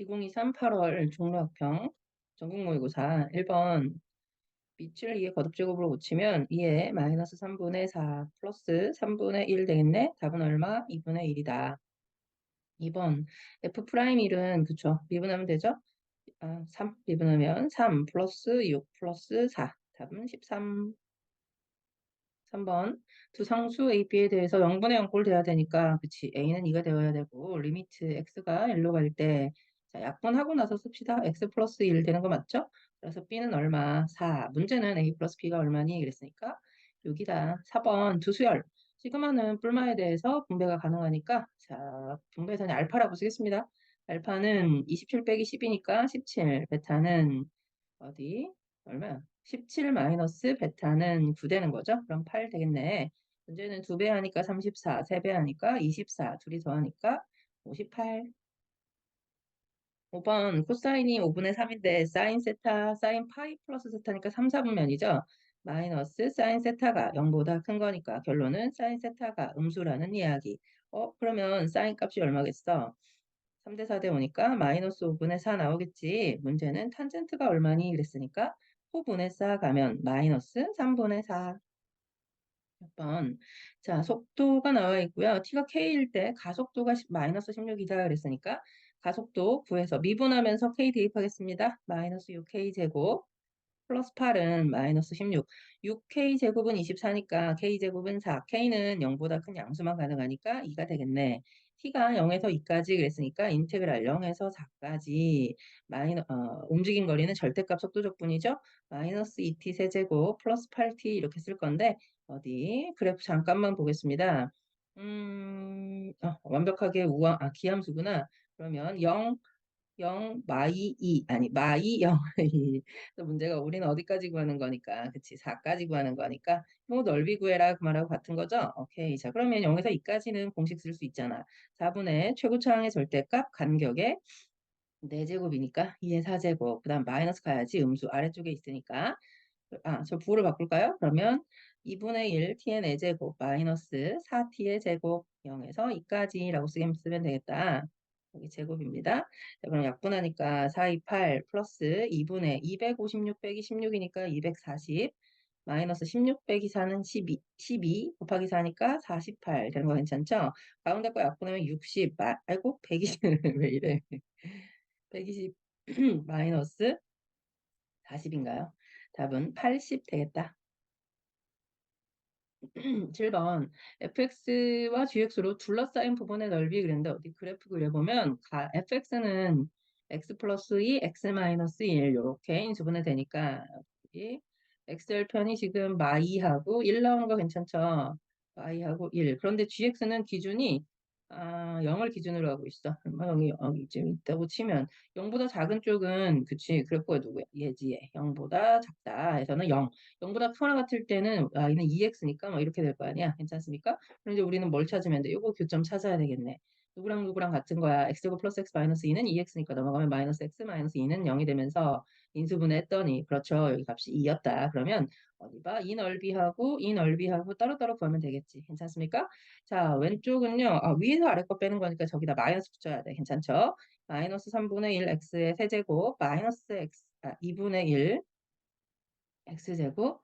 2023 8월 종로학평 전국 모의고사 1번 밑을 2의 거듭 제곱으로 고치면 2의 마이너스 3분의 4 플러스 3분의 1 되겠네? 답은 얼마? 2분의 1이다. 2번 f 프라임 1은 그쵸? 미분하면 되죠? 아, 3 미분하면 3 플러스 6 플러스 4 답은 13 3번 두 상수 a, b에 대해서 0분의 0꼴 돼야 되니까 그치 a는 2가 되어야 되고 리미트 x가 1로 갈 때 자, 약분하고 나서 씁시다. x 플러스 1 되는 거 맞죠? 그래서 b는 얼마? 4. 문제는 a 플러스 b가 얼마니? 그랬으니까 6이다. 4번 두수열. 시그마는 뿔마에 대해서 분배가 가능하니까 자 분배선이 알파라고 쓰겠습니다. 알파는 27 빼기 10이니까 17. 베타는 어디? 얼마? 17 마이너스 베타는 9 되는 거죠? 그럼 8 되겠네. 문제는 2배 하니까 34, 3배 하니까 24, 둘이 더하니까 58. 5번 코사인이 5분의 3인데 사인 세타, 사인 파이 플러스 세타니까 3, 4분면이죠. 마이너스 사인 세타가 0보다 큰 거니까 결론은 사인 세타가 음수라는 이야기. 어 그러면 사인 값이 얼마겠어? 3대 4대 오니까 마이너스 5분의 4 나오겠지. 문제는 탄젠트가 얼마니? 그랬으니까 호분의 4 가면 마이너스 3분의 4. 몇 번. 자, 속도가 나와 있고요. t가 k일 때 가속도가 마이너스 16이다 그랬으니까 가속도 구해서 미분하면서 k 대입하겠습니다. 마이너스 6k 제곱 플러스 8은 마이너스 16. 6k 제곱은 24니까 k 제곱은 4. k는 0보다 큰 양수만 가능하니까 2가 되겠네. t가 0에서 2까지 그랬으니까 인테그랄 0에서 4까지 마이너 어, 움직인 거리는 절대값 속도적분이죠. 마이너스 2t 세제곱 플러스 8t 이렇게 쓸 건데 어디 그래프 잠깐만 보겠습니다. 음, 어, 완벽하게 우함 아 기함수구나. 그러면 0 0 마이 2 아니 마이 0 문제가 우리는 어디까지 구하는 거니까. 그치 4까지 구하는 거니까. 뭐 넓이 구해라 그 말하고 같은 거죠? 오케이. 자 그러면 0에서 2까지는 공식 쓸 수 있잖아. 4분의 최고차항의 절대값 간격에 4제곱이니까 2의 4제곱. 그 다음 마이너스 가야지 음수 아래쪽에 있으니까. 아 저 부호를 바꿀까요? 그러면 2분의 1 t의 4제곱 마이너스 4t의 제곱 0에서 2까지라고 쓰면 되겠다 여기 제곱입니다. 자, 그럼 약분하니까 4, 2, 8 플러스 2분의 256 빼기 16이니까 240 마이너스 16 빼기 4는 12, 12 곱하기 4니까 48 되는 거 괜찮죠? 가운데 거 약분하면 60, 아, 아이고 120, 왜 이래 120 마이너스 40인가요? 답은 80 되겠다. 7번 fx와 gx로 둘러싸인 부분의 넓이 그랬는데 어디 그래프 그려보면 fx는 x 플러스 2, x 마이너스 1 이렇게 인수분해 되니까 여기 x절편이 지금 마이하고 1 나오는 거 괜찮죠? 마이하고 1 그런데 gx는 기준이 아, 0을 기준으로 하고 있어. 뭐 여기, 여기 지금 있다고 치면 0보다 작은 쪽은 그치 그래프가 누구야? 예지에 0보다 작다 해서는 0. 0보다 크거나 같을 때는 아, 얘는 2x니까 뭐 이렇게 될 거 아니야. 괜찮습니까? 그럼 이제 우리는 뭘 찾으면 돼? 요거 교점 찾아야 되겠네. 누구랑 누구랑 같은 거야. x제곱 플러스 x 마이너스 2는 2x니까 넘어가면 마이너스 x 마이너스 2는 0이 되면서 인수분해 했더니 그렇죠. 여기 값이 2였다. 그러면 어디 봐? 이 넓이하고 이 넓이하고 따로따로 구하면 되겠지. 괜찮습니까? 자, 왼쪽은요. 아, 위에서 아래 거 빼는 거니까 저기다 마이너스 붙여야 돼. 괜찮죠? 마이너스 3분의 1 x의 세제곱 마이너스 x 아, 2분의 1 x제곱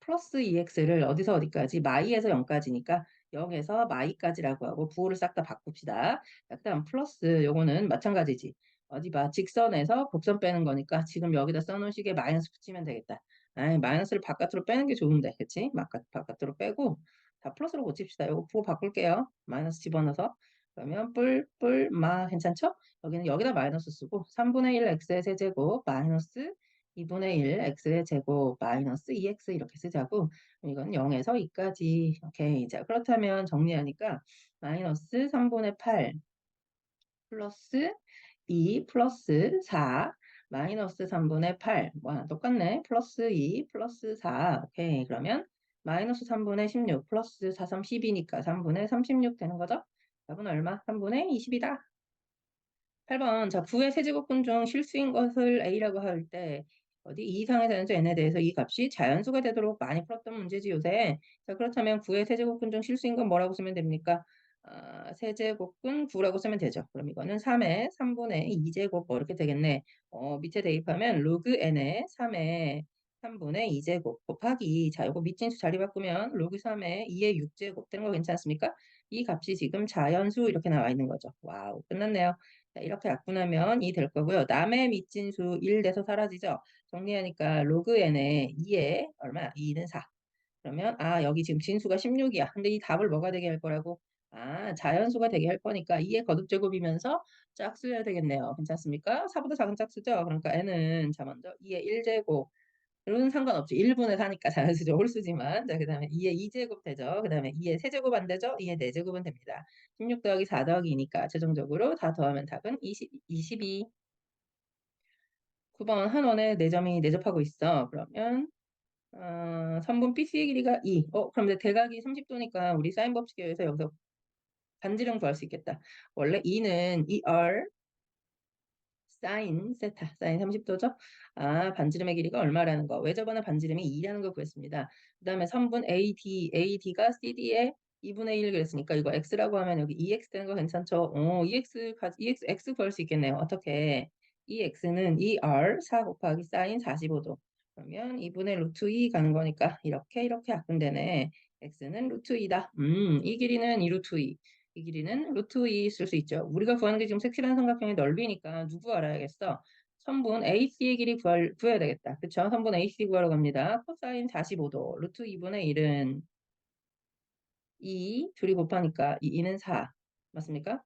플러스 2x를 어디서 어디까지? 마이에서 0까지니까 0에서 마이까지라고 하고 부호를 싹 다 바꿉시다. 그 다음 플러스 요거는 마찬가지지. 어디 봐. 직선에서 곡선 빼는 거니까 지금 여기다 식에 마이너스 붙이면 되겠다. 아이, 마이너스를 바깥으로 빼는 게 좋은데, 그치? 바깥, 바깥으로 빼고 다 플러스로 고칩시다. 이거 부호 바꿀게요. 마이너스 집어넣어서. 그러면 뿔, 뿔, 마 괜찮죠? 여기는 여기다 마이너스 쓰고 3분의 1 x의 세제곱 마이너스 2분의 1 x의 제곱 마이너스 2x 이렇게 쓰자고 이건 0에서 2까지 오케이 자 그렇다면 정리하니까 마이너스 3분의 8 플러스 2 플러스 4 마이너스 3분의 8 와, 똑같네 플러스 2 플러스 4 오케이 그러면 마이너스 3분의 16 플러스 4, 3, 10이니까 3분의 36 되는 거죠? 답은 얼마? 3분의 20이다. 8번 자 9의 세제곱근 중 실수인 것을 A라고 할 때 어디 2 이상의 자연수 n에 대해서 이 값이 자연수가 되도록 많이 풀었던 문제지 요새. 자 그렇다면 9의 세제곱근 중 실수인 건 뭐라고 쓰면 됩니까? 아, 세제곱은 9라고 쓰면 되죠. 그럼 이거는 3의 3분의 2제곱 뭐 이렇게 되겠네. 어, 밑에 대입하면 로그 n의 3의 3분의 2제곱 곱하기 자 이거 밑진수 자리 바꾸면 로그 3의 2의 6제곱 되는 거 괜찮습니까? 이 값이 지금 자연수 이렇게 나와 있는 거죠. 와우 끝났네요. 자, 이렇게 약분하면 이 될 거고요. 남의 밑진수 1 돼서 사라지죠. 정리하니까 로그 n의 2에 얼마? 2는 4. 그러면 아 여기 지금 진수가 16이야. 근데 이 답을 뭐가 되게 할 거라고? 아 자연수가 되게 할 거니까 2의 거듭제곱이면서 짝수여야 되겠네요. 괜찮습니까? 4보다 작은 짝수죠. 그러니까 n은 자 먼저 2의 1제곱 은 상관없죠. 1분의 4니까 자연수죠. 홀수지만. 자, 그 다음에 2의 2제곱 되죠. 그 다음에 2의 세제곱 안 되죠. 2의 4제곱은 됩니다. 16 더하기 4 더하기 2니까 최종적으로 다 더하면 답은 20, 22. 9번 한 원에 4점이 내접하고 있어. 그러면 어, 3분 BC의 길이가 2. 어, 그럼 이제 대각이 30도니까 우리 사인 법칙에 의해서 여기서 반지름 구할 수 있겠다. 원래 2는 2R 사인 세타, 사인 30도죠? 아, 반지름의 길이가 얼마라는 거. 왜 저번에 반지름이 2라는 걸 구했습니다. 그 다음에 3분 AD, AD가 CD의 2분의 1 그랬으니까 이거 X라고 하면 여기 EX 되는 거 괜찮죠? 어, EX, EX, X 구할 수 있겠네요. 어떻게? EX는 ER 4 곱하기 사인 45도. 그러면 2분의 루트 2 가는 거니까 이렇게 이렇게 약분되네. X는 루트 2다. 음, 이 길이는 2 루트 2. 이 길이는 루트 2쓸수 있죠. 우리가 구하는 게 지금 색칠한 삼각형의 넓이니까 누구 알아야겠어? 선분 AC의 길이 구할, 구해야 되겠다. 그쵸? 선분 AC 구하러 갑니다. 코사인 45도. 루트 2분의 1은 2, 둘이 곱하니까 2는 4. 맞습니까?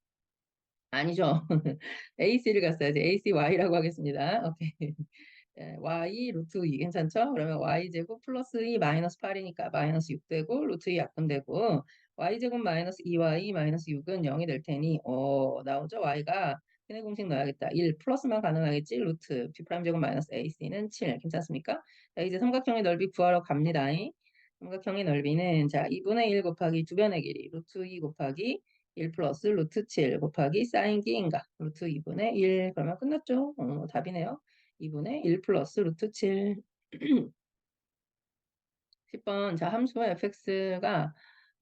아니죠. AC를 갔어야지. ACY라고 하겠습니다. 오케이. 예, y 루트 2 괜찮죠? 그러면 y제곱 플러스 2 마이너스 8이니까 마이너스 6 되고 루트 2 약분되고 y제곱 마이너스 2y 마이너스 6은 0이 될 테니 어 나오죠? y가 근의 공식 넣어야겠다. 1 플러스만 가능하겠지? 루트 b 프라임 제곱 마이너스 ac는 7 괜찮습니까? 자 이제 삼각형의 넓이 구하러 갑니다. 삼각형의 넓이는 자 2분의 1 곱하기 주변의 길이 루트 2 곱하기 1 플러스 루트 7 곱하기 사인 기인가 루트 2분의 1 그러면 끝났죠? 어, 답이네요. 2분의 1 플러스 루트 7 10번 자 함수 fx가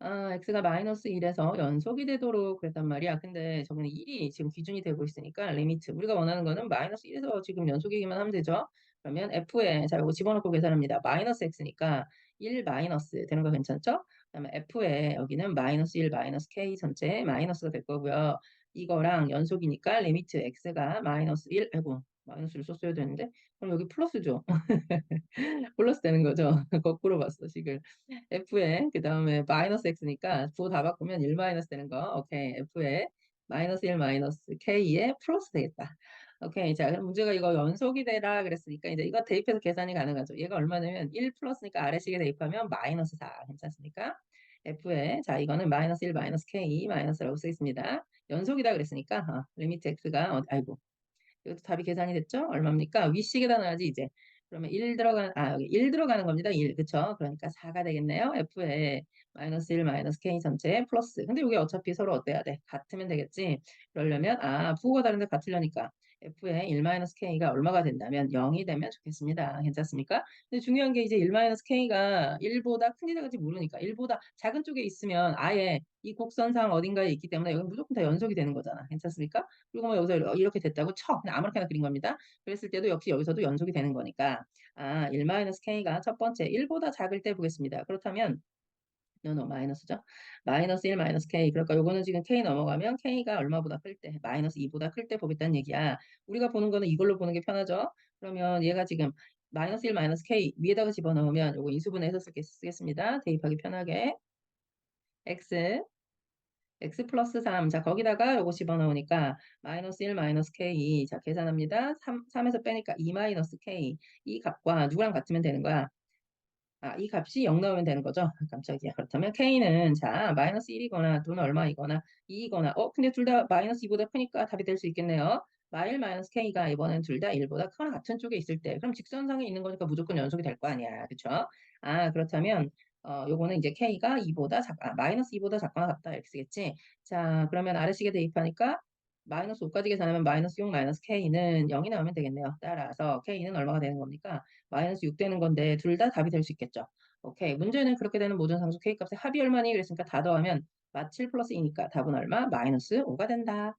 아, x가 마이너스 1에서 연속이 되도록 그랬단 말이야. 근데 저번에 1이 지금 기준이 되고 있으니까 리미트 우리가 원하는 거는 마이너스 1에서 지금 연속이기만 하면 되죠. 그러면 f에 자 이거 집어넣고 계산합니다. 마이너스 x니까 1 마이너스 되는 거 괜찮죠? 그다음에 f에 여기는 마이너스 1 마이너스 k 전체 마이너스가 될 거고요. 이거랑 연속이니까 리미트 x가 마이너스 1 아이고 마이너스를 썼어야 되는데 그럼 여기 플러스죠. 플러스 되는 거죠. 거꾸로 봤어 식을. f에 그 다음에 마이너스 x니까 부호 다 바꾸면 1 마이너스 되는 거. 오케이 f에 마이너스 1 마이너스 k에 플러스 되겠다. 오케이 자 그럼 문제가 이거 연속이 되라 그랬으니까 이제 이거 대입해서 계산이 가능하죠. 얘가 얼마냐면 1 플러스니까 아래식에 대입하면 마이너스 4 괜찮습니까? f에 자 이거는 마이너스 1 마이너스 k 마이너스라고 쓰겠습니다. 연속이다 그랬으니까 어, 리미트 x가 어, 아이고 이것도 답이 계산이 됐죠? 얼마입니까? 위식에다 넣어야지 이제. 그러면 1 들어가는 아 여기 1 들어가는 겁니다. 1 그쵸? 그러니까 4가 되겠네요. f에 마이너스 1 마이너스 k 전체 플러스. 근데 이게 어차피 서로 어때야 돼? 같으면 되겠지. 그러려면 아 부호가 다른데 같으려니까 f의 1-k가 얼마가 된다면 0이 되면 좋겠습니다. 괜찮습니까? 근데 중요한 게 이제 1-k가 1보다 큰지 작은지 모르니까 1보다 작은 쪽에 있으면 아예 이 곡선상 어딘가에 있기 때문에 여기 무조건 다 연속이 되는 거잖아. 괜찮습니까? 그리고 뭐 여기서 이렇게 됐다고 쳐. 그냥 아무렇게나 그린 겁니다. 그랬을 때도 역시 여기서도 연속이 되는 거니까 아, 1-k가 첫 번째 1보다 작을 때 보겠습니다. 그렇다면 노노 마이너스죠. 마이너스 1 마이너스 k 그러니까 요거는 지금 k 넘어가면 k가 얼마보다 클 때 마이너스 2보다 클 때 보겠다는 얘기야. 우리가 보는 거는 이걸로 보는 게 편하죠. 그러면 얘가 지금 마이너스 1 마이너스 k 위에다가 집어넣으면 요거 인수분해해서 쓰겠습니다. 대입하기 편하게 x x 플러스 3. 자, 거기다가 요거 집어넣으니까 마이너스 1 마이너스 k. 자, 계산합니다. 3, 3에서 빼니까 2 마이너스 k. 이 값과 누구랑 같으면 되는 거야? 아, 이 값이 0 나오면 되는 거죠. 깜짝이야. 그렇다면 k는 자 마이너스 1이거나 또는 얼마이거나 2이거나 어 근데 둘 다 마이너스 2보다 크니까 답이 될 수 있겠네요. 마일 마이너스 k가 이번엔 둘 다 1보다 크거나 같은 쪽에 있을 때 그럼 직선상에 있는 거니까 무조건 연속이 될 거 아니야. 그쵸? 아 그렇다면 어 요거는 이제 k가 2보다 작 아, 마이너스 2보다 작거나 같다 이렇게 쓰겠지. 자 그러면 아래식에 대입하니까 마이너스 5까지 계산하면 마이너스 6 마이너스 k는 0이 나오면 되겠네요. 따라서 k는 얼마가 되는 겁니까? 마이너스 6 되는 건데 둘 다 답이 될 수 있겠죠. 오케이. 문제는 그렇게 되는 모든 상수 k 값의 합이 얼마니? 그랬으니까 다 더하면 마7 플러스 2니까 답은 얼마? 마이너스 5가 된다.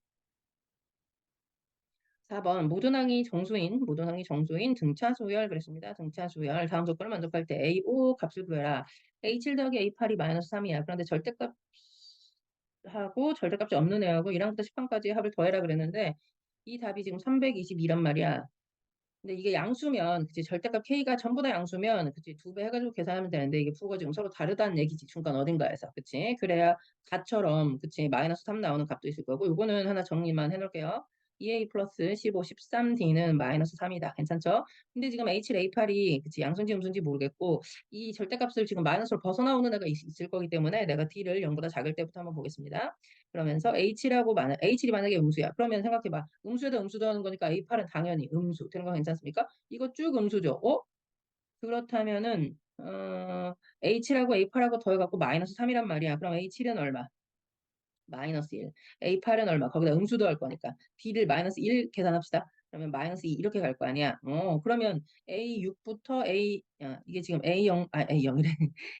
4번 모든 항이 정수인, 모든 항이 정수인 등차 수열 그랬습니다. 등차 수열 다음 조건을 만족할 때 A5 값을 구해라. A7 더하기 A8이 마이너스 3이야. 그런데 절대값 하고 절대값이 없는 애하고 1항부터 10항까지 합을 더해라 그랬는데 이 답이 지금 322란 말이야. 근데 이게 양수면 그치 절대값 k가 전부 다 양수면 그치 두 배 해가지고 계산하면 되는데 이게 부호가 지금 서로 다르다는 얘기지 중간 어딘가에서. 그치? 그래야 가처럼 그치 마이너스 3 나오는 값도 있을 거고 요거는 하나 정리만 해놓을게요 2a 플러스 15, 13d는 마이너스 3이다. 괜찮죠? 근데 지금 h a8이 그치 양수인지 음수인지 모르겠고 이 절대값을 지금 마이너스로 벗어나오는 애가 있, 을 거기 때문에 내가 d를 0보다 작을 때부터 한번 보겠습니다. 그러면서 h라고 만약 h 이 만약에 음수야. 그러면 생각해봐. 음수에다 음수 더하는 거니까 a8은 당연히 음수. 되는 거 괜찮습니까? 이거 쭉 음수죠. 어? 그렇다면은 어, h라고 a8하고 더해갖고 마이너스 3이란 말이야. 그럼 a7은 얼마? 마이너스 1. A8은 얼마? 거기다 음수도 할 거니까. B를 마이너스 1 계산합시다. 그러면 마이너스 2 이렇게 갈 거 아니야. 어, 그러면 A6부터 A, 야, 이게 지금 A0, 아, A0이래.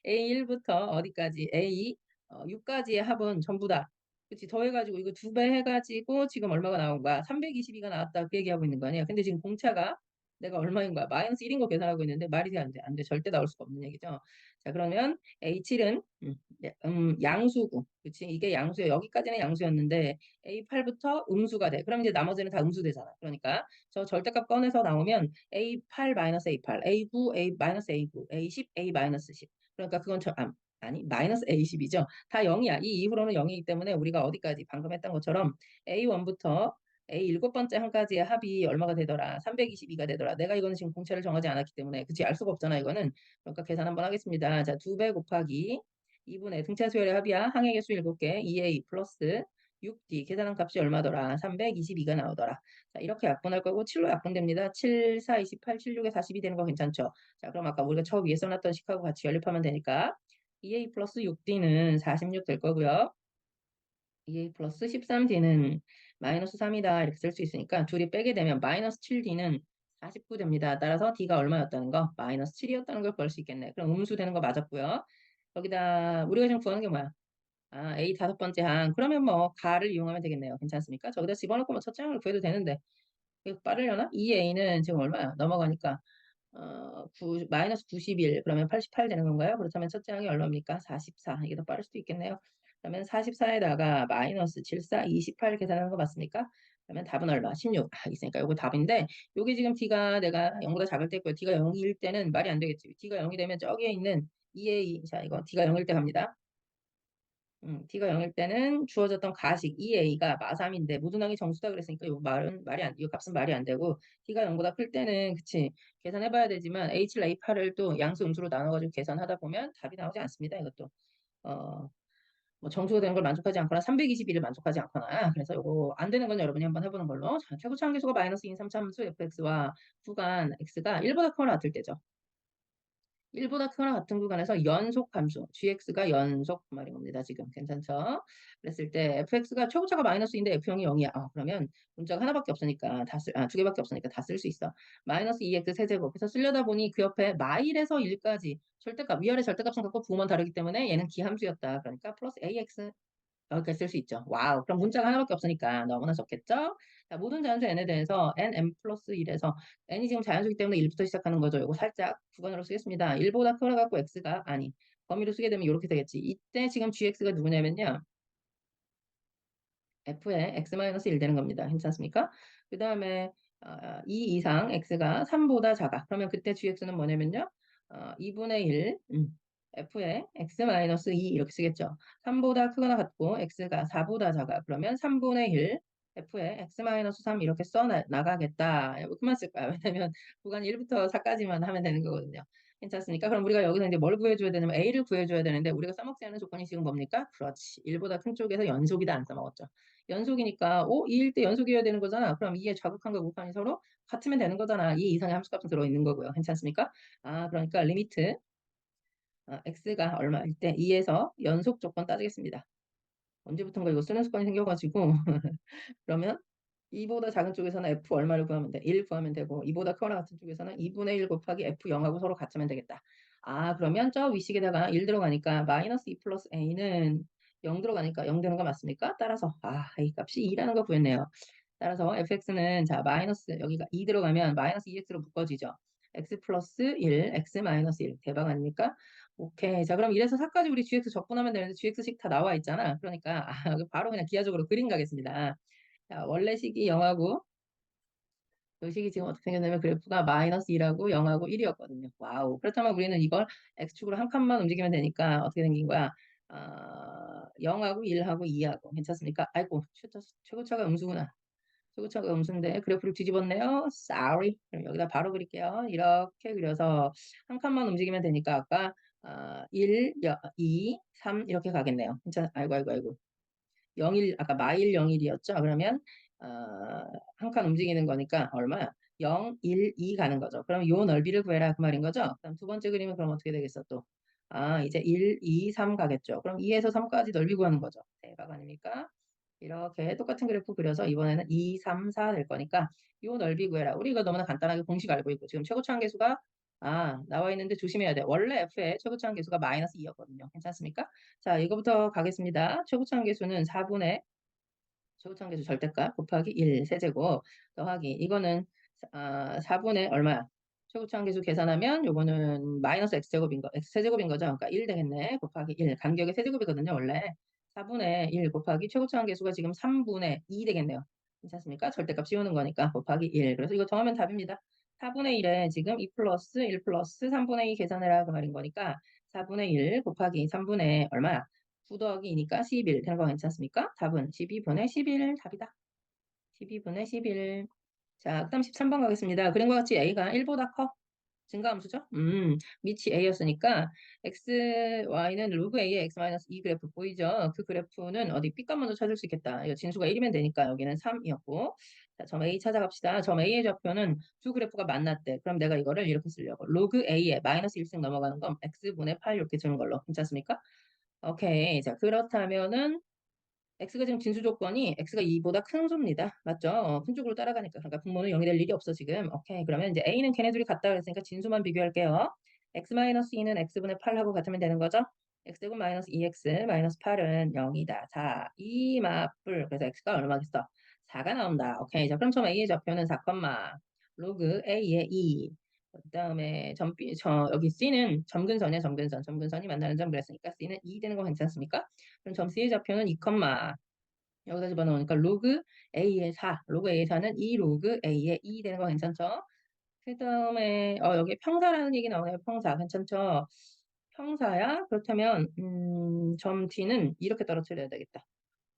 A1부터 어디까지? A, 어, 6까지의 합은 전부 다. 그치, 더해가지고 이거 두 배 해가지고 지금 얼마가 나온 거야? 322가 나왔다. 그 얘기하고 있는 거 아니야? 근데 지금 공차가 내가 얼마인 거야? 마이너스 1인 거 계산하고 있는데 말이 돼, 안 돼? 안 돼. 절대 나올 수가 없는 얘기죠. 자, 그러면 A7은 음, 네, 음, 양수고. 그치? 이게 양수야. 여기까지는 양수였는데 A8부터 음수가 돼. 그럼 이제 나머지는 다 음수 되잖아. 그러니까 저 절대값 꺼내서 나오면 A8 마이너스 A8, A9, A 마이너스 A9, A10, A 마이너스 10. 그러니까 그건 저, 아, 아니 마이너스 A10이죠. 다 0이야. 이 이후로는 0이기 때문에 우리가 어디까지 방금 했던 것처럼 A1부터 A 일곱 번째 한까지의 합이 얼마가 되더라? 322가 되더라. 내가 이거는 지금 공차를 정하지 않았기 때문에 그치 알 수가 없잖아 이거는. 그러니까 계산 한번 하겠습니다. 자, 2배 곱하기 2분의 등차 수열의 합이야. 항의 개수 7개 2A 플러스 6D 계산한 값이 얼마더라? 322가 나오더라. 자, 이렇게 약분할 거고 7로 약분됩니다. 7, 4, 28, 7, 6에 42 되는 거 괜찮죠? 자, 그럼 아까 우리가 처음 위에 써놨던 식하고 같이 연립하면 되니까 2A 플러스 6D는 46 될 거고요. 2A 플러스 13D는 마이너스 3이다 이렇게 쓸 수 있으니까 둘이 빼게 되면 마이너스 7D는 49 됩니다. 따라서 D가 얼마였다는 거? 마이너스 7이었다는 걸 볼 수 있겠네. 그럼 음수 되는 거 맞았고요. 여기다 우리가 지금 구하는 게 뭐야? 아, A 다섯 번째 항. 그러면 뭐 가를 이용하면 되겠네요. 괜찮습니까? 저기다 집어넣고 뭐 첫째 항을 구해도 되는데 이거 빠르려나? 2A는 지금 얼마야? 넘어가니까 어, 9, 마이너스 91 그러면 88 되는 건가요? 그렇다면 첫째 항이 얼마입니까? 44 이게 더 빠를 수도 있겠네요. 그러면 44에다가 마이너스 74, 28 계산하는 거 맞습니까? 그러면 답은 얼마? 16. 아, 있으니까 이거 답인데 요게 지금 D가 내가 0보다 작을 때 있고요. D가 0일 때는 말이 안 되겠지. D가 0이 되면 저기에 있는 2A 자 이거 D가 0일 때 갑니다. 음, D가 0일 때는 주어졌던 가식 2A가 마3인데 모든항이 정수다 그랬으니까 이 말은 말이 안, 이 값은 말이 안 되고 D가 0보다 클 때는 그치 계산해봐야 되지만 H, A8을 또 양수 음수로 나눠가지고 계산하다 보면 답이 나오지 않습니다. 이것도 어, 뭐 정수가 되는 걸 만족하지 않거나 321을 만족하지 않거나 그래서 이거 안 되는 건 여러분이 한번 해보는 걸로 자, 최고차 함계수가 마이너스 2인 3차함수 fx와 구간 x가 1보다 커나 같을 때죠. 1보다 크거나 같은 구간에서 연속 함수 gx가 연속 그 말인 겁니다. 지금 괜찮죠? 그랬을 때 fx가 최고차가 마이너스인데 f형이 0이야. 아, 그러면 문자가 하나밖에 없으니까 다 쓸, 아, 두 개밖에 없으니까 다 쓸 수 있어. 마이너스 2x 세제곱. 그래서 쓰려다 보니 그 옆에 마일에서 1까지 절대값, 위아래 절대값은 갖고 부호만 다르기 때문에 얘는 기함수였다. 그러니까 플러스 ax 여기까지 쓸 수 있죠. 와우. 그럼 문자가 하나밖에 없으니까 너무나 좋겠죠? 자, 모든 자연수 n에 대해서 n, m 플러스 1에서 n이 지금 자연수기 때문에 1부터 시작하는 거죠. 이거 살짝 구간으로 쓰겠습니다. 1보다 크거나 갖고 x가 아니 범위로 쓰게 되면 이렇게 되겠지. 이때 지금 gx가 누구냐면요. f의 x-1 되는 겁니다. 괜찮습니까? 그 다음에 어, 2 이상 x가 3보다 작아. 그러면 그때 gx는 뭐냐면요. 어, 2분의 1 음, f의 x-2 이렇게 쓰겠죠. 3보다 크거나 같고 x가 4보다 작아. 그러면 3분의 1 f의 x-3 이렇게 써 나가겠다. 그만 쓸까요? 왜냐면 구간 1부터 4까지만 하면 되는 거거든요. 괜찮습니까? 그럼 우리가 여기서 이제 뭘 구해줘야 되냐면 A를 구해줘야 되는데 우리가 써먹지 않은 조건이 지금 뭡니까? 그렇지. 1보다 큰 쪽에서 연속이다 안 써먹었죠. 연속이니까 오 2일 때 연속이어야 되는 거잖아. 그럼 2의 좌극한과 우극한이 서로 같으면 되는 거잖아. 2 이상의 함수값은 들어있는 거고요. 괜찮습니까? 아 그러니까 리미트 어, x가 얼마일 때 2에서 연속 조건 따지겠습니다. 언제부턴가 이거 쓰는 습관이 생겨가지고 그러면 2보다 작은 쪽에서는 f 얼마를 구하면 돼? 1 구하면 되고 2보다 크거나 같은 쪽에서는 2분의 1 곱하기 f 0하고 서로 같으면 되겠다. 아 그러면 저 위식에다가 1 들어가니까 마이너스 2 플러스 a는 0 들어가니까 0 되는 거 맞습니까? 따라서 아, a 값이 2라는 거 구했네요. 따라서 fx는 자 마이너스 여기가 2 들어가면 마이너스 2x로 묶어지죠. x 플러스 1, x 마이너스 1 대박 아닙니까? 오케이. 자 그럼 1에서 4까지 우리 gx 적분하면 되는데 gx식 다 나와 있잖아. 그러니까 아, 바로 그냥 기하적으로 그림 가겠습니다. 자 원래 식이 0하고 이 식이 지금 어떻게 생겼냐면 그래프가 마이너스 2라고 0하고 1이었거든요. 와우. 그렇다면 우리는 이걸 x축으로 한 칸만 움직이면 되니까 어떻게 생긴 거야? 어, 0하고 1하고 2하고 괜찮습니까? 아이고 최고, 최고차가 음수구나. 최고차가 음수인데 그래프를 뒤집었네요. Sorry. 그럼 여기다 바로 그릴게요. 이렇게 그려서 한 칸만 움직이면 되니까 아까 어, 1, 2, 3 이렇게 가겠네요. 괜찮아. 아이고 아이고 아이고. 0, 1 아까 마일 0, 1이었죠. 그러면 어, 한 칸 움직이는 거니까 얼마야? 0, 1, 2 가는 거죠. 그럼 요 넓이를 구해라 그 말인 거죠. 그럼 두 번째 그림은 그럼 어떻게 되겠어 또? 아 이제 1, 2, 3 가겠죠. 그럼 2에서 3까지 넓이 구하는 거죠. 대박 아닙니까? 이렇게 똑같은 그래프 그려서 이번에는 2, 3, 4 될 거니까 요 넓이 구해라. 우리 이거 너무나 간단하게 공식 알고 있고 지금 최고차 한계수가 아 나와 있는데 조심해야 돼. 원래 f의 최고차 한계수가 마이너스 2였거든요. 괜찮습니까? 자 이거부터 가겠습니다. 최고차 한계수는 4분의 최고차 한계수 절대값 곱하기 1 세제곱 더하기 이거는 아, 4분의 얼마야? 최고차 한계수 계산하면 요거는 마이너스 x제곱인 거, x세제곱인 거죠. 그러니까 1 되겠네. 곱하기 1. 간격의 세제곱이거든요, 원래. 4분의 1 곱하기 최고차 한계수가 지금 3분의 2 되겠네요. 괜찮습니까? 절대값 씌우는 거니까 곱하기 1. 그래서 이거 더하면 답입니다. 4분의 1에 지금 2 플러스 1 플러스 3분의 2 계산해라 그 말인 거니까 4분의 1 곱하기 3분의 얼마야? 9 더하기 2니까 11 되는 거 괜찮습니까? 답은 12분의 11 답이다. 12분의 11. 자, 그 다음 13번 가겠습니다. 그림과 같이 A가 1보다 커. 증가함수죠? 음, 밑이 A였으니까 X, Y는 로그 A의 X-2 그래프 보이죠? 그 그래프는 어디 B값 먼저 찾을 수 있겠다. 이거 진수가 1이면 되니까 여기는 3이었고 자, 점 A 찾아갑시다. 점 A의 좌표는 두 그래프가 만났대. 그럼 내가 이거를 이렇게 쓰려고 로그 A에 마이너스 1씩 넘어가는 건 X분의 8 이렇게 주는 걸로 괜찮습니까? 오케이. 자, 그렇다면은 x가 지금 진수 조건이 x가 2보다 큰 수입니다. 맞죠? 어, 큰 쪽으로 따라가니까. 그러니까 분모는 0이 될 일이 없어 지금. 오케이. 그러면 이제 a는 걔네 둘이 같다 그랬으니까 진수만 비교할게요. x-2는 x분의 8하고 같으면 되는 거죠? x제곱 마이너스 2x 마이너스 8은 0이다. 자, 이 맞불. 그래서 x가 얼마겠어? 4가 나온다. 오케이. 자, 그럼 처음 a의 좌표는 4, 로그 a의 2. 그 다음에 점, 저, 여기 C는 점근선이야, 점근선. 점근선이 만나는 점 그랬으니까 C는 2 되는 거 괜찮습니까? 그럼 점 C의 좌표는 2, 여기다 집어넣으니까 로그 A의 4, 로그 A의 4는 2 로그 A의 2 되는 거 괜찮죠? 그 다음에 어, 여기 평사라는 얘기 나오네요. 평사 괜찮죠? 평사야? 그렇다면 음, 점 D는 이렇게 떨어뜨려야 되겠다.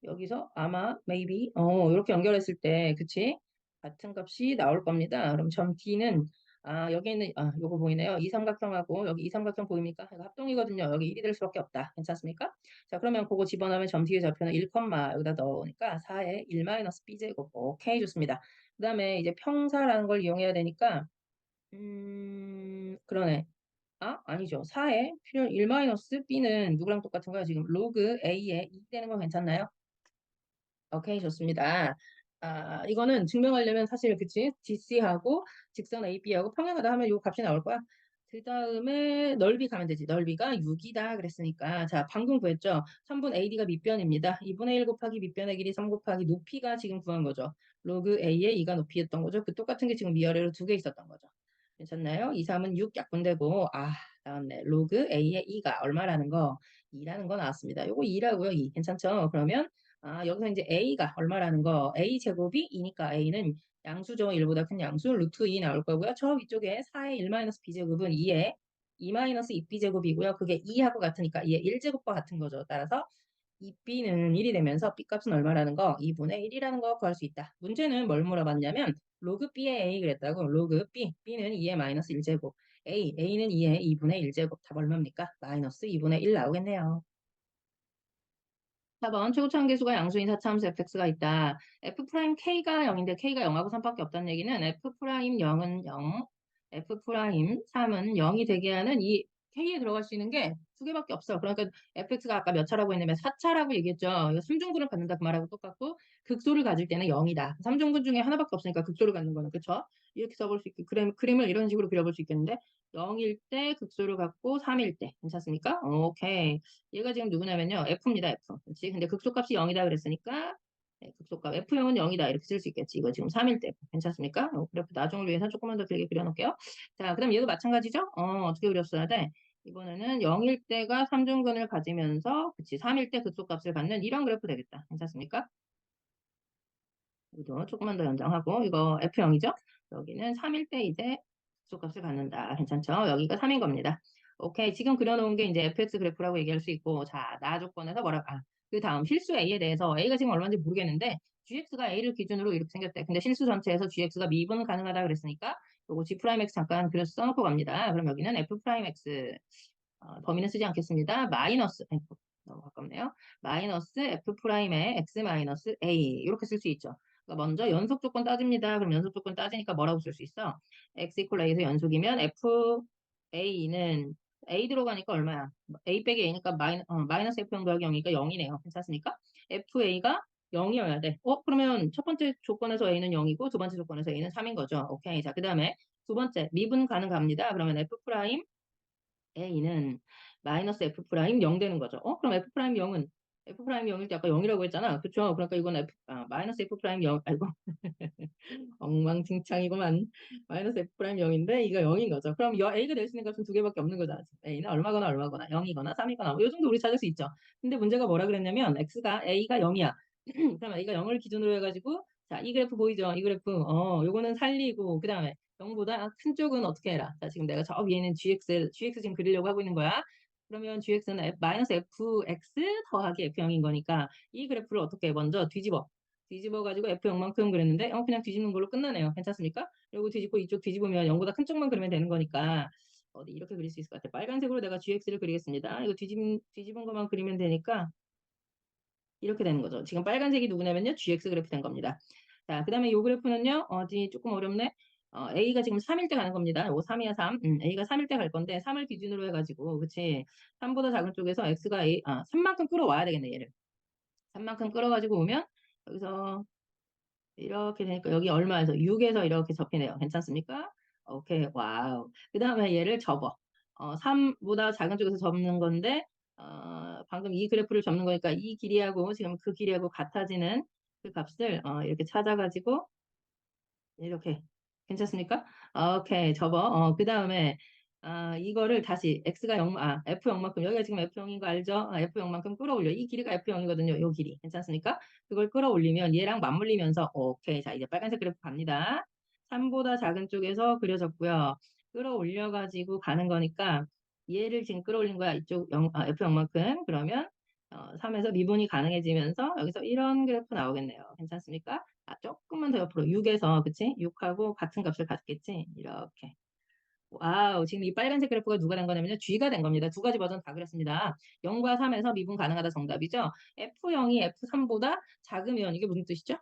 여기서 아마 maybe 어, 이렇게 연결했을 때 그치? 같은 값이 나올 겁니다. 그럼 점 D는 아, 여기 있는, 아, 요거 보이네요. 이 삼각형하고 여기 이 삼각형 보입니까? 이거 합동이거든요. 여기 1이 될 수밖에 없다. 괜찮습니까? 자, 그러면 그거 집어넣으면 점 뒤에 좌표는 1, 여기다 넣으니까 4에 1-b제곱. 오케이, 좋습니다. 그 다음에 이제 평사라는 걸 이용해야 되니까, 음, 그러네. 아, 아니죠. 4에 필요 1-b는 누구랑 똑같은 거야? 지금 로그 a에 2 되는 건 괜찮나요? 오케이, 좋습니다. 아, 이거는 증명하려면 사실 그치? DC하고 직선 AB하고 평행하다 하면 이 값이 나올 거야. 그 다음에 넓이 가면 되지. 넓이가 6이다 그랬으니까 자 방금 구했죠. 3분 AD가 밑변입니다. 2분의 1 곱하기 밑변의 길이 3 곱하기 높이가 지금 구한 거죠. 로그 A의 2가 높이였던 거죠. 그 똑같은 게 지금 위아래로 두 개 있었던 거죠. 괜찮나요? 2, 3은 6 약분되고 아 나왔네. 로그 A의 2가 얼마라는 거 2라는 거 나왔습니다. 요거 2라고요. 2 괜찮죠? 그러면 아, 여기서 이제 a가 얼마라는 거 a 제곱이 2니까 a는 양수죠. 1보다 큰 양수 루트 2 나올 거고요. 저 위쪽에 4의 1-b 제곱은 2의 2-2b 제곱이고요. 그게 2하고 같으니까 2의 1제곱과 같은 거죠. 따라서 2b는 1이 되면서 b값은 얼마라는 거 2분의 1이라는 거 구할 수 있다. 문제는 뭘 물어봤냐면 로그 b의 a 그랬다고 로그 b b는 2의 마이너스 1제곱 a a는 2의 2분의 1제곱 답 얼마입니까? 마이너스 2분의 1 나오겠네요. 4번 최고차 한계수가 양수인 사차함수 fx가 있다. f'k가 0인데 k가 0하고 3밖에 없다는 얘기는 f'0은 0, f'3은 0이 되게 하는 이 K에 들어갈 수 있는 게 두 개밖에 없어. 그러니까 fx가 아까 몇 차라고 했냐면 4차라고 얘기했죠. 이거 3중근을 갖는다 그 말하고 똑같고 극소를 가질 때는 0이다. 3중근 중에 하나밖에 없으니까 극소를 갖는 거는 그쵸? 이렇게 써볼 수 있게 그림, 그림을 이런 식으로 그려볼 수 있겠는데 0일 때 극소를 갖고 3일 때 괜찮습니까? 오케이. 얘가 지금 누구냐면요. f입니다. f. 그렇지? 근데 극소값이 0이다 그랬으니까 네, 극소값 F형은 0이다 이렇게 쓸 수 있겠지. 이거 지금 3일 때 괜찮습니까? 어, 그래프 나중을 위해서 조금만 더 길게 그려놓을게요. 자, 그 다음 얘도 마찬가지죠? 어, 어떻게 그렸어야 돼? 이번에는 0일 때가 3중근을 가지면서 그치 3일 때 극소값을 갖는 이런 그래프 되겠다. 괜찮습니까? 여기도 조금만 더 연장하고 이거 F형이죠? 여기는 3일 때 이제 극소값을 갖는다. 괜찮죠? 여기가 3인 겁니다. 오케이. 지금 그려놓은 게 이제 fx 그래프라고 얘기할 수 있고 자, 나 조건에서 뭐라고 아, 그 다음 실수 a에 대해서 a가 지금 얼마인지 모르겠는데 gx가 a를 기준으로 이렇게 생겼대. 근데 실수 전체에서 gx가 미분 가능하다 그랬으니까 요거 g'x 잠깐 그려서 써놓고 갑니다. 그럼 여기는 f'x 어, 범위는 쓰지 않겠습니다. 마이너스 아이고, 너무 가깝네요. 마이너스 f'의 x 마이너스 a 이렇게 쓸 수 있죠. 그러니까 먼저 연속 조건 따집니다. 그럼 연속 조건 따지니까 뭐라고 쓸 수 있어? x 이퀄 a에서 연속이면 f a는 a 들어가니까 얼마야? a 빼기 a니까 마이, 어, 마이너스 f형 더하기 0이니까 0이네요. 괜찮습니까? fa가 0이어야 돼. 어, 그러면 첫 번째 조건에서 a는 0이고 두 번째 조건에서 a는 3인 거죠. 오케이. 자, 그 다음에 두 번째 미분 가능합니다. 그러면 f 프라임 a는 마이너스 f 프라임 0 되는 거죠. 어, 그럼 f 프라임 0은 f 프라임 0일 때 아까 0이라고 했잖아. 그렇죠? 그러니까 이건 f 아, 마이너스 f 프라임 0 아이고 엉망진창이구만. 마이너스 f 프라임 0인데 이거 0인 거죠. 그럼 a가 될 수 있는 값은 두 개밖에 없는 거잖아. a는 얼마거나 얼마거나 0이거나 3이거나 이 정도 우리 찾을 수 있죠. 근데 문제가 뭐라 그랬냐면 x가 a가 0이야. 그럼 a가 0을 기준으로 해가지고 자, 이 그래프 보이죠? 이 그래프. 어, 요거는 살리고 그 다음에 0보다 큰 쪽은 어떻게 해라? 자, 지금 내가 저 위에는 gx, gx 지금 그리려고 하고 있는 거야. 그러면 gx는 F, 마이너스 fx 더하기 f형인 거니까 이 그래프를 어떻게 해? 먼저 뒤집어. 뒤집어 가지고 f0만큼 그렸는데 어 그냥 뒤집는 걸로 끝나네요. 괜찮습니까? 그리고 뒤집고 이쪽 뒤집으면 0보다 큰 쪽만 그리면 되는 거니까 어디 이렇게 그릴 수 있을 것 같아요. 빨간색으로 내가 gx를 그리겠습니다. 이거 뒤집은, 뒤집은 것만 그리면 되니까 이렇게 되는 거죠. 지금 빨간색이 누구냐면요. gx 그래프 된 겁니다. 자, 그 다음에 이 그래프는요. 어디 조금 어렵네. 어, A가 지금 3일 때 가는 겁니다. 요 3이야 3. 음, A가 3일 때 갈 건데 3을 기준으로 해가지고 그치 3보다 작은 쪽에서 X가 A, 아, 3만큼 끌어와야 되겠네 얘를. 3만큼 끌어가지고 오면 여기서 이렇게 되니까 여기 얼마에서 6에서 이렇게 접히네요. 괜찮습니까? 오케이 와우. 그 다음에 얘를 접어. 어, 3보다 작은 쪽에서 접는 건데 어, 방금 이 그래프를 접는 거니까 이 길이하고 지금 그 길이하고 같아지는 그 값을 어, 이렇게 찾아가지고 이렇게 괜찮습니까? 오케이 접어. 어, 그 다음에 아, 이거를 다시 x가 0, 아, f0만큼 여기가 지금 f0인 거 알죠? 아, f0만큼 끌어올려. 이 길이가 f0이거든요. 요 길이. 괜찮습니까? 그걸 끌어올리면 얘랑 맞물리면서 오케이. 자, 이제 빨간색 그래프 갑니다. 3보다 작은 쪽에서 그려졌고요. 끌어올려 가지고 가는 거니까 얘를 지금 끌어올린 거야. 이쪽 0, 아, f0만큼. 그러면 어, 3에서 미분이 가능해지면서 여기서 이런 그래프 나오겠네요. 괜찮습니까? 아, 조금만 더 옆으로 6에서 그치? 6하고 같은 값을 갖겠지? 이렇게. 와우, 지금 이 빨간색 그래프가 누가 된 거냐면요. G가 된 겁니다. 두 가지 버전 다 그렸습니다. 0과 3에서 미분 가능하다 정답이죠. F0이 F3보다 작으면 이게 무슨 뜻이죠?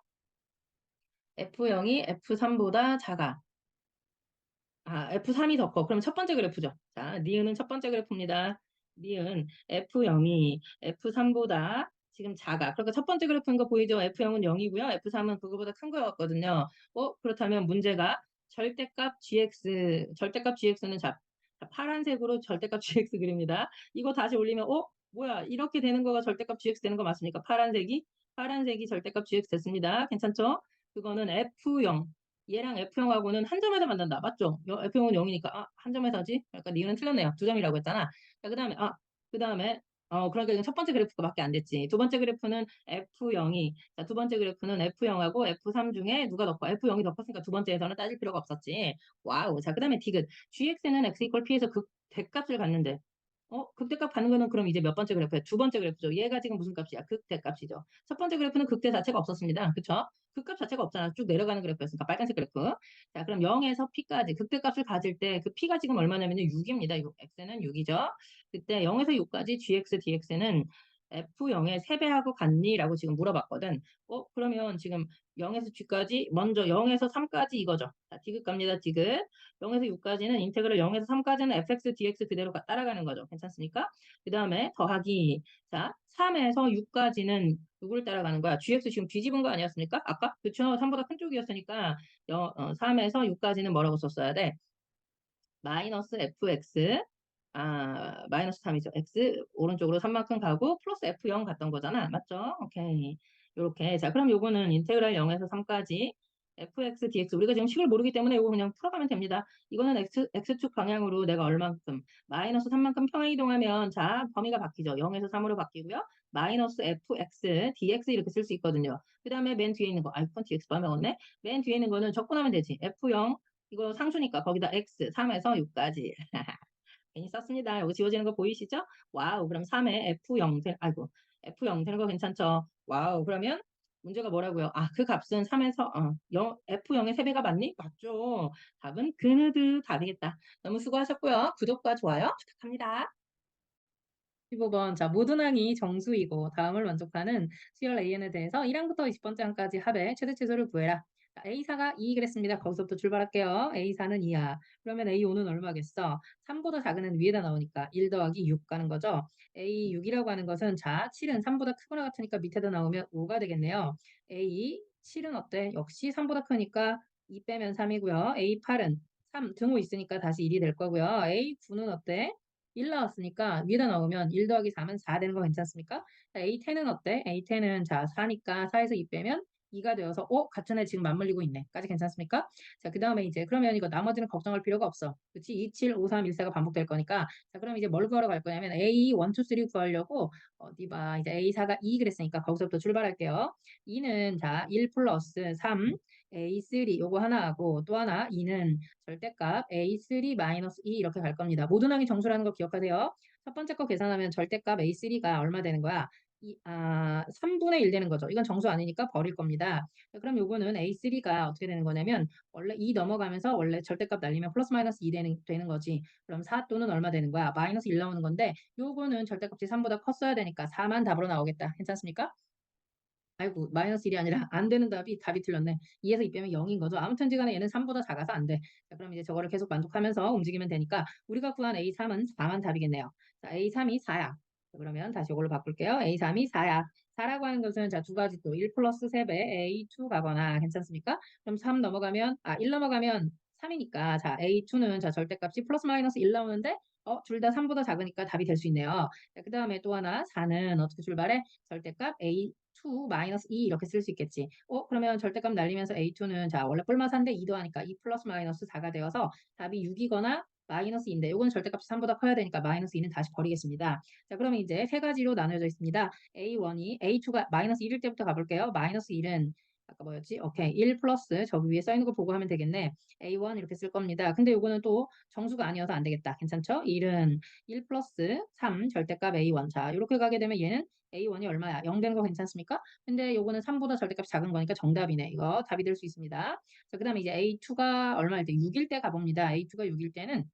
F0이 F3보다 작아. 아, F3이 더 커. 그럼 첫 번째 그래프죠. 자, 니은은 첫 번째 그래프입니다. 니은 F0이 F3보다 지금 작아. 그러니까 첫 번째 그래프인 거 보이죠? F0은 0이고요. F3은 그거보다 큰 거였거든요. 어, 그렇다면 문제가 절대값 gx, 절대값 gx는 자, 파란색으로 절대값 gx 그립니다. 이거 다시 올리면 어? 뭐야? 이렇게 되는 거가 절대값 gx 되는 거 맞습니까? 파란색이 파란색이 절대값 gx 됐습니다. 괜찮죠? 그거는 F0. 얘랑 F0하고는 한 점에서 만난다. 맞죠? F0은 0이니까 아, 한 점에서 하지? 그러니까 니은은 틀렸네요. 두 점이라고 했잖아. 자, 그다음에 아, 그 다음에 어, 그러니까 이건 첫 번째 그래프밖에 안 됐지. 두 번째 그래프는 F0이, 자, 두 번째 그래프는 F0하고 F3 중에 누가 더 커? F0이 더 컸으니까 두 번째에서는 따질 필요가 없었지. 와우. 자, 그 다음에 디귿. GX는 X 이퀄 P에서 극 대값을 갖는데, 어, 극대값 가는 거는 그럼 이제 몇 번째 그래프야? 두 번째 그래프죠. 얘가 지금 무슨 값이야? 극대값이죠. 첫 번째 그래프는 극대 자체가 없었습니다. 그쵸? 극값 자체가 없잖아. 쭉 내려가는 그래프였으니까 빨간색 그래프. 자, 그럼 0에서 P까지 극대값을 가질 때 그 P가 지금 얼마냐면요. 6입니다. 6. X는 6이죠. 그때 0에서 6까지 GX, DX는 F0의 3배하고 같니? 라고 지금 물어봤거든. 어, 그러면 지금 0에서 G까지, 먼저 0에서 3까지 이거죠. 자, 디귿 갑니다. 디귿. 0에서 6까지는 인테그럴 0에서 3까지는 fx, dx 그대로 가- 따라가는 거죠. 괜찮습니까? 그 다음에 더하기. 자, 3에서 6까지는 누구를 따라가는 거야? gx 지금 뒤집은 거 아니었습니까? 아까? 그쵸? 3보다 큰 쪽이었으니까 여- 어, 3에서 6까지는 뭐라고 썼어야 돼? 마이너스 fx 아, 마이너스 3이죠. x 오른쪽으로 3만큼 가고 플러스 f0 갔던 거잖아. 맞죠? 오케이. 요렇게. 자, 그럼 요거는 인테그랄 0에서 3까지 fx, dx. 우리가 지금 식을 모르기 때문에 요거 그냥 풀어가면 됩니다. 이거는 x, x축 방향으로 내가 얼만큼 마이너스 3만큼 평행 이동하면 자, 범위가 바뀌죠. 0에서 3으로 바뀌고요. 마이너스 fx, dx 이렇게 쓸 수 있거든요. 그 다음에 맨 뒤에 있는 거, 아이폰 dx 빠먹었네. 맨 뒤에 있는 거는 적분하면 되지. f0, 이거 상수니까 거기다 x, 3에서 6까지. 괜히 썼습니다. 여기 지워지는 거 보이시죠? 와우. 그럼 3에 F0 되, 아이고. F0 되는 거 괜찮죠? 와우. 그러면 문제가 뭐라고요? 아, 그 값은 3에서 어, 0, F0의 3배가 맞니? 맞죠. 답은 그느드 답이겠다. 너무 수고하셨고요. 구독과 좋아요 부탁합니다. 15번. 자, 모든 항이 정수이고 다음을 만족하는 수열 AN에 대해서 1항부터 20번째 항까지 합의 최대 최소를 구해라. 자, A4가 2 그랬습니다. 거기서부터 출발할게요. A4는 2야. 그러면 A5는 얼마겠어? 3보다 작은 애는 위에다 나오니까 1 더하기 6 가는 거죠. A6이라고 하는 것은 자, 7은 3보다 크거나 같으니까 밑에다 나오면 5가 되겠네요. A7은 어때? 역시 3보다 크니까 2 빼면 3이고요. A8은 3 등호 있으니까 다시 1이 될 거고요. A9는 어때? 1 나왔으니까 위에다 넣으면 1 더하기 4면 4 되는 거 괜찮습니까? 자, A10은 어때? A10은 자 4니까 4에서 2 빼면 2가 되어서 어? 같은 애 지금 맞물리고 있네. 까지 괜찮습니까? 자, 그 다음에 이제 그러면 이거 나머지는 걱정할 필요가 없어. 그치? 2, 7, 5, 3, 1, 4가 반복될 거니까 자, 그럼 이제 뭘 구하러 갈 거냐면 A 1, 2, 3 구하려고 어디 봐. 이제 A4가 2 그랬으니까 거기서부터 출발할게요. 2는 자, 1 플러스 3 A3 요거 하나 하고 또 하나 2는 절대값 A3 마이너스 2 이렇게 갈 겁니다. 모든 항이 정수라는 거 기억하세요. 첫 번째 거 계산하면 절대값 A3가 얼마 되는 거야? 이, 아, 3분의 1 되는 거죠. 이건 정수 아니니까 버릴 겁니다. 자, 그럼 요거는 A3가 어떻게 되는 거냐면 원래 2 넘어가면서 원래 절대값 날리면 플러스 마이너스 2 되는, 되는 거지. 그럼 4 또는 얼마 되는 거야? 마이너스 1 나오는 건데 요거는 절대값이 3보다 컸어야 되니까 4만 답으로 나오겠다. 괜찮습니까? 아이고 마이너스 1이 아니라 안 되는 답이 답이 틀렸네. 2에서 2 빼면 0인 거죠. 아무튼 지간에 얘는 3보다 작아서 안 돼. 자, 그럼 이제 저거를 계속 만족하면서 움직이면 되니까 우리가 구한 A3은 4만 답이겠네요. 자, A3이 4야. 자, 그러면 다시 이걸로 바꿀게요. A3이 4야. 4라고 하는 것은 자, 두 가지 또 1 플러스 3배 A2 가거나 괜찮습니까? 그럼 3 넘어가면 아, 1 넘어가면 3이니까 자, A2는 자, 절대값이 플러스 마이너스 1 나오는데 어, 둘 다 3보다 작으니까 답이 될 수 있네요. 그 다음에 또 하나 4는 어떻게 출발해? 절대값 A2 마이너스 2 이렇게 쓸 수 있겠지. 어, 그러면 절대값 날리면서 A2는 자, 원래 뿔마사인데 2 더하니까 2 플러스 마이너스 4가 되어서 답이 6이거나 마이너스 2인데 이건 절대값이 3보다 커야 되니까 마이너스 2는 다시 버리겠습니다. 자, 그러면 이제 세 가지로 나눠져 있습니다. A1이 A2가 마이너스 1일 때부터 가볼게요. 마이너스 1은 아까 뭐였지? 오케이. 1 플러스 저기 위에 써 있는 거 보고 하면 되겠네. A1 이렇게 쓸 겁니다. 근데 요거는 또 정수가 아니어서 안 되겠다. 괜찮죠? 1은 1 플러스 3 절대값 A1. 자, 이렇게 가게 되면 얘는 A1이 얼마야? 0 되는 거 괜찮습니까? 근데 요거는 3보다 절대값이 작은 거니까 정답이네. 이거 답이 될 수 있습니다. 자, 그 다음에 이제 A2가 얼마일 때? 6일 때 가봅니다. A2가 6일 때는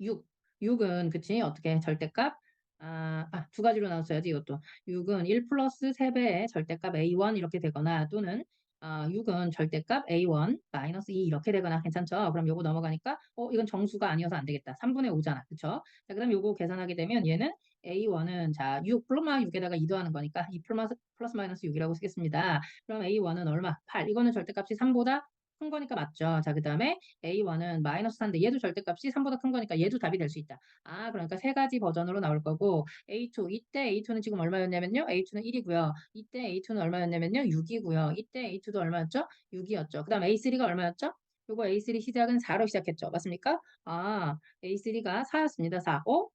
6. 6은 그치? 어떻게 절대값? 아, 아, 두 가지로 나눴어야지 이것도. 6은 1 플러스 3배의 절대값 A1 이렇게 되거나 또는 아, 6은 절대값 A1 마이너스 2 이렇게 되거나 괜찮죠? 그럼 요거 넘어가니까 어 이건 정수가 아니어서 안 되겠다. 3분의 5잖아. 그쵸? 자, 그럼 요거 계산하게 되면 얘는 A1은 자, 6 플러마 6에다가 2 더하는 거니까 2 플러스, 플러스 마이너스 6이라고 쓰겠습니다. 그럼 A1은 얼마? 8. 이거는 절대값이 3보다 큰 거니까 맞죠. 자, 그 다음에 A1은 마이너스 4인데 얘도 절대값이 3보다 큰 거니까 얘도 답이 될 수 있다. 아, 그러니까 세 가지 버전으로 나올 거고 A2, 이때 A2는 지금 얼마였냐면요. A2는 1이고요. 이때 A2는 얼마였냐면요. 6이고요. 이때 A2도 얼마였죠? 6이었죠. 그 다음 A3가 얼마였죠? 요거 A3 시작은 4로 시작했죠. 맞습니까? 아, A3가 4였습니다. 4. 어?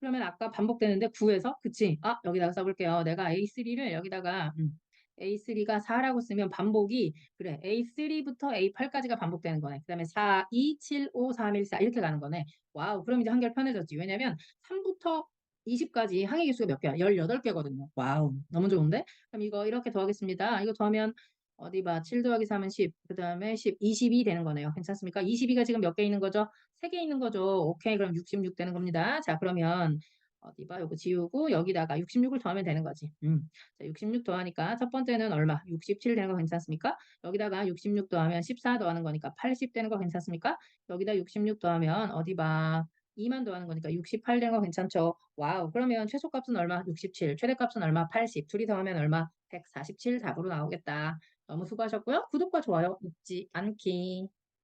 그러면 아까 반복되는데 9에서 그치? 아, 여기다가 써볼게요. 내가 A3를 여기다가 음, A3가 4라고 쓰면 반복이 그래 A3부터 A8까지가 반복되는 거네. 그 다음에 4, 2, 7, 5, 3, 1, 4 이렇게 가는 거네. 와우 그럼 이제 한결 편해졌지. 왜냐면 3부터 20까지 항의 개수가 몇 개야? 18개거든요. 와우 너무 좋은데? 그럼 이거 이렇게 더하겠습니다. 이거 더하면 어디 봐. 7 더하기 3은 10. 그 다음에 10, 22 되는 거네요. 괜찮습니까? 22가 지금 몇 개 있는 거죠? 3개 있는 거죠. 오케이. 그럼 66 되는 겁니다. 자, 그러면 어디 봐, 요거 지우고 여기다가 66을 더하면 되는 거지. 음. 자, 66 더하니까 첫 번째는 얼마? 67 되는 거 괜찮습니까? 여기다가 66 더하면 14 더하는 거니까 80 되는 거 괜찮습니까? 여기다 66 더하면 어디 봐. 2만 더하는 거니까 68 되는 거 괜찮죠? 와우. 그러면 최소값은 얼마? 67. 최대값은 얼마? 80. 둘이 더하면 얼마? 147 답으로 나오겠다. 너무 수고하셨고요. 구독과 좋아요 잊지 않기.